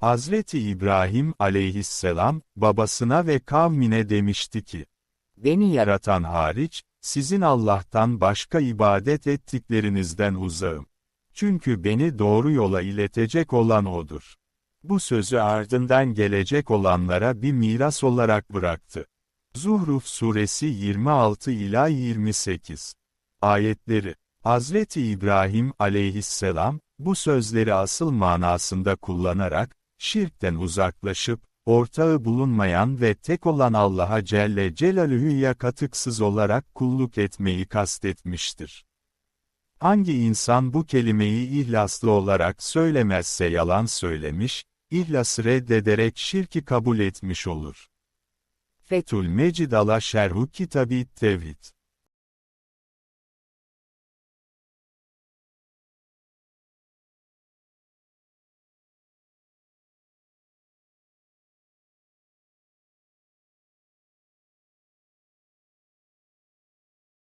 Hazreti İbrahim aleyhisselam, babasına ve kavmine demişti ki, Beni yaratan hariç, sizin Allah'tan başka ibadet ettiklerinizden uzağım. Çünkü beni doğru yola iletecek olan O'dur. Bu sözü ardından gelecek olanlara bir miras olarak bıraktı. Zuhruf suresi 26 ila 28 ayetleri. Hazreti İbrahim aleyhisselam, bu sözleri asıl manasında kullanarak, şirkten uzaklaşıp, ortağı bulunmayan ve tek olan Allah'a Celle Celaluhu'ya katıksız olarak kulluk etmeyi kastetmiştir. Hangi insan bu kelimeyi ihlaslı olarak söylemezse yalan söylemiş, ihlası reddederek şirki kabul etmiş olur. Fethül Mecid ala Şerhu Kitabı Tevhid